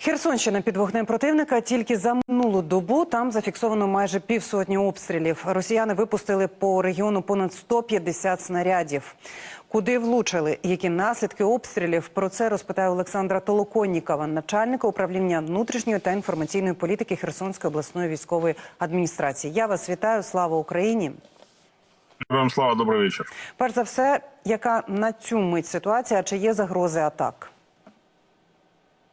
Херсонщина під вогнем противника. Тільки за минулу добу там зафіксовано майже півсотні обстрілів. Росіяни випустили по регіону понад 150 снарядів. Куди влучили? Які наслідки обстрілів? Про це розпитає Олександра Толоконнікова, начальника управління внутрішньої та інформаційної політики Херсонської обласної військової адміністрації. Я вас вітаю. Слава Україні! Вам слава, добрий вечір. Перш за все, яка на цю мить ситуація? Чи є загрози атак?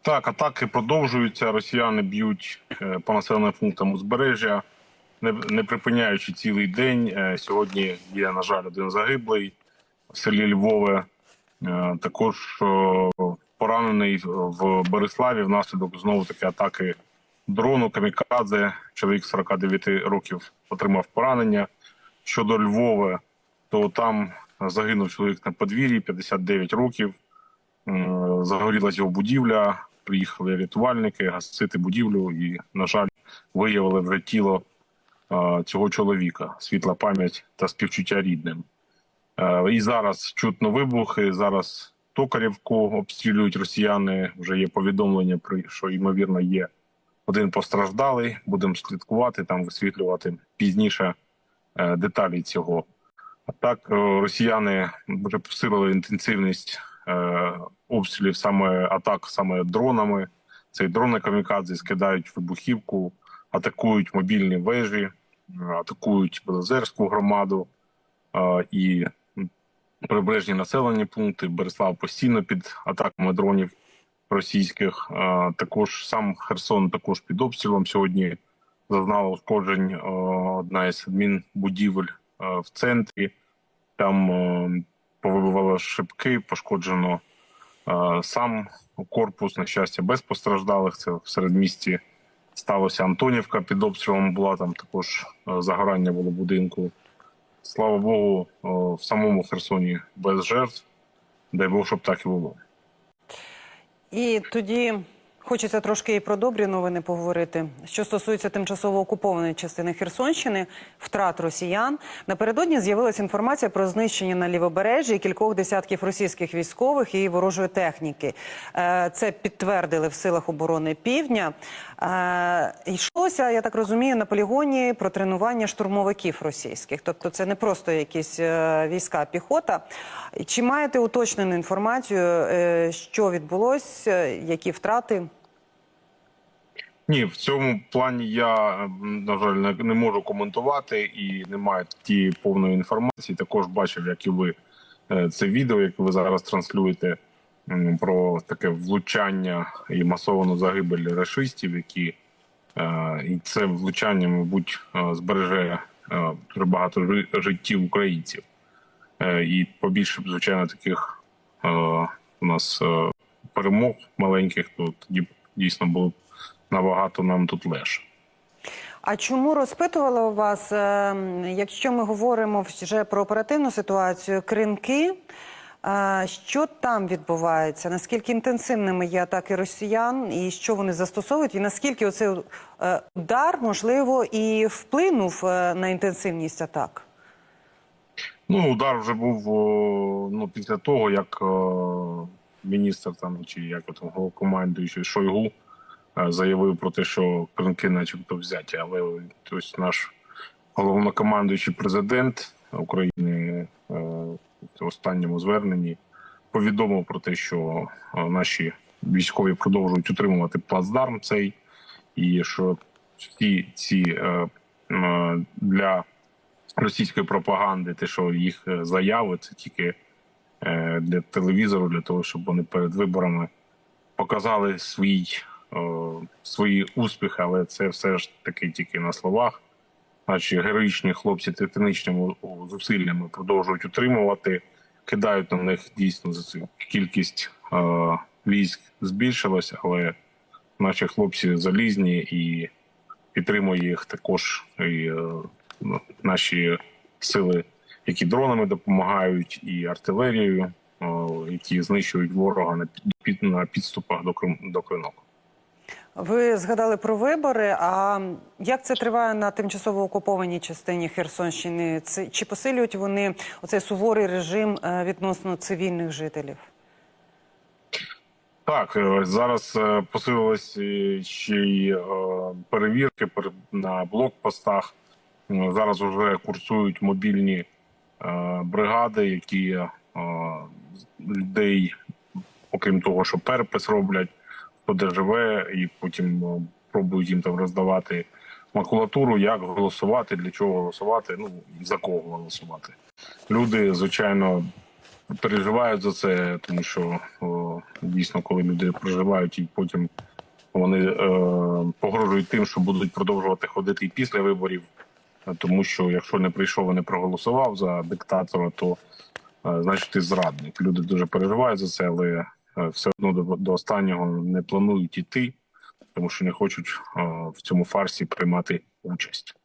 Так, атаки продовжуються. Росіяни б'ють е, по населеним пунктам узбережжя, не, припиняючи цілий день. Е, Сьогодні є, на жаль, один загиблий в селі Львове. Е, Також поранений в Бориславі внаслідок знову таки атаки дрону Камікадзе. Чоловік 49 років отримав поранення. Щодо Львова, то там загинув чоловік на подвір'ї, 59 років. М, Загорілась його будівля. Приїхали рятувальники гасити будівлю, і, на жаль, виявили вже тіло цього чоловіка. Світла пам'ять та співчуття рідним. І зараз чутно вибухи. Зараз Токарівку обстрілюють росіяни. Вже є повідомлення про що ймовірно є один постраждалий. Будемо слідкувати там, висвітлювати пізніше е, деталі цього. А так е, росіяни вже посилили інтенсивність обстрілів саме атак саме дронами. Цей дрони камікадзе скидають вибухівку, атакують мобільні вежі, е, атакують Белозерську громаду е, і прибережні населені пункти. Береслав постійно під атаками дронів російських. Е, Також сам Херсон також під обстрілом сьогодні зазнала ушкоджень е, одна із адмінбудівель е, в центрі. Там е, повибивало шибки, пошкоджено е, сам корпус, на щастя, без постраждалих. Це в середмісті сталося Антонівка під обстрілом була там також е, загорання було будинку. Слава Богу, е, в самому Херсоні без жертв. Дай Бог, щоб так і було. І тоді хочеться трошки і про добрі новини поговорити. Що стосується тимчасово окупованої частини Херсонщини, втрат росіян. Напередодні з'явилася інформація про знищення на лівобережжі кількох десятків російських військових і ворожої техніки. Е, Це підтвердили в силах оборони Півдня. Е, Йшлося, я так розумію, на полігоні про тренування штурмовиків російських. Тобто, це не просто якісь е, війська, піхота. Чи маєте уточнену інформацію, що відбулося, які втрати? Ні, в цьому плані я на жаль не, можу коментувати і не маю тієї повної інформації. Також бачив, як і ви е, це відео, яке ви зараз транслюєте про таке влучання і масовану загибель рашистів, які е, і це влучання, мабуть, е, збереже багато життів українців. І побільше звичайно, таких у нас перемог маленьких, то тоді дійсно було набагато нам тут легше. А чому розпитувала у вас, е, якщо ми говоримо вже про оперативну ситуацію, кринки? е, Що там відбувається? Наскільки інтенсивними є атаки росіян, і що вони застосовують, і наскільки оцей е, удар можливо і вплинув на інтенсивність атак? Ну, удар вже був о, ну, після того, як о, міністр там чи як там головкомандуючий Шойгу заявив про те, що кринки начебто взяті. Але ось наш головнокомандуючий президент України е, в останньому зверненні повідомив про те, що е, наші військові продовжують утримувати плацдарм цей, і що всі ці е, е, для російської пропаганди, те, що їх е, заяви, це тільки е, для телевізору, для того, щоб вони перед виборами показали свій, е, свої успіхи, але це все ж таки тільки на словах. Наші героїчні хлопці титанічними зусиллями продовжують утримувати, кидають на них дійсно кількість е, військ збільшилась, але наші хлопці залізні і підтримує їх також і е, наші сили, які дронами допомагають, і артилерією, о, які знищують ворога на під- на підступах до Крим до кринок. Ви згадали про вибори. А як це триває на тимчасово окупованій частині Херсонщини? Чи посилюють вони оцей суворий режим е, відносно цивільних жителів? Так, е, зараз е, посилились ще й перевірки пер- на блокпостах. Зараз вже курсують мобільні бригади, які людей, окрім того, що перепис роблять, живе, і потім е, пробують їм там роздавати макулатуру, як голосувати, для чого голосувати, ну за кого голосувати. Люди, звичайно, переживають за це, тому що о, дійсно, коли люди проживають і потім вони е, погрожують тим, що будуть продовжувати ходити і після виборів, е, тому що якщо не прийшов і не проголосував за диктатора, то е, значить ти зрадник. Люди дуже переживають за це, але все одно до, до останнього не планують іти, тому що не хочуть е, в цьому фарсі приймати участь.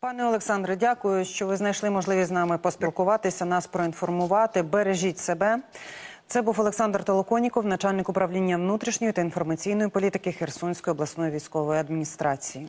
Пане Олександре, дякую, що ви знайшли можливість з нами поспілкуватися, нас проінформувати. Бережіть себе. Це був Олександр Толоконіков, начальник управління внутрішньої та інформаційної політики Херсонської обласної військової адміністрації.